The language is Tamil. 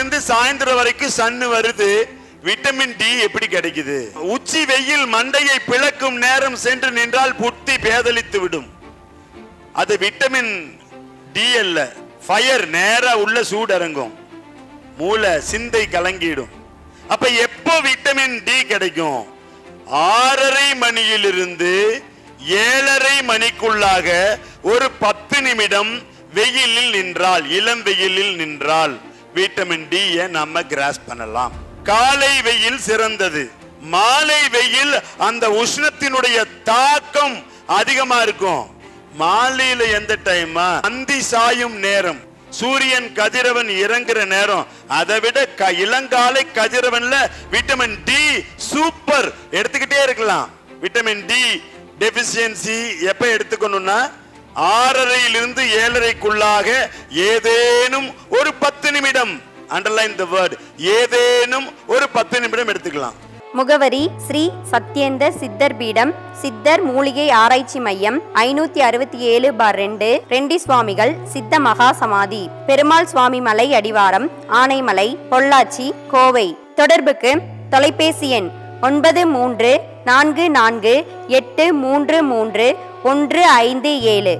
இருந்து சாயந்தரம் வரைக்கும் சன்னு வருது. விட்டமின் டி எப்படி கிடைக்குது? உச்சி வெயில் மண்டையை பிளக்கும் நேரம் சென்று நின்றால் புத்தி பேதலித்து விடும். அது விட்டமின் டி அல்ல. ஃபயர் நேரா உள்ள சூடு இறங்கும் மூளை சிந்தை கலங்கிடும். அப்ப எப்போ விட்டமின் டி கிடைக்கும்? ஆறரை மணியிலிருந்து ஏழரை மணிக்குள்ளாக ஒரு பத்து நிமிடம் வெயிலில் நின்றால் இளம் வெயிலில் நின்றால். விட்டமின் டி நம்ம கிராஸ் பண்ணலாம். காலை வெயில் சிறந்தது. மாலை வெயில் அந்த உஷ்ணத்தினுடைய தாக்கம் அதிகமா இருக்கும். மாலையில எந்த டைமா அந்தி சாயும் நேரம். சூரியன் கதிரவன் இறங்குற நேரம். அதை விட க- இளங்காலை கதிரவன்ல விட்டமின் டி சூப்பர் எடுத்துக்கிட்டே இருக்கலாம். விட்டமின் டி டெபிசியன்சி எப்ப எடுத்துக்கணும்னா ஆறரையிலிருந்து ஏழரைக்குள்ளாக ஏதேனும் ஒரு பத்து நிமிடம். அண்டர்லைன் த வேர்ட் ஏதேனும் ஒரு பத்து நிமிடம் எடுத்துக்கலாம். முகவரி ஸ்ரீ சத்யேந்த சித்தர் பீடம் சித்தர் மூலிகை ஆராய்ச்சி மையம் ஐநூத்தி அறுபத்தி ஏழு பார் ரெண்டு ரெண்டி சுவாமிகள் சித்த மகா சமாதி பெருமாள் சுவாமி மலை அடிவாரம் ஆனைமலை பொள்ளாச்சி கோவை. தொடர்புக்கு தொலைபேசி எண் ஒன்பது மூன்று நான்கு நான்கு எட்டு மூன்று மூன்று ஒன்று ஐந்து ஏழு.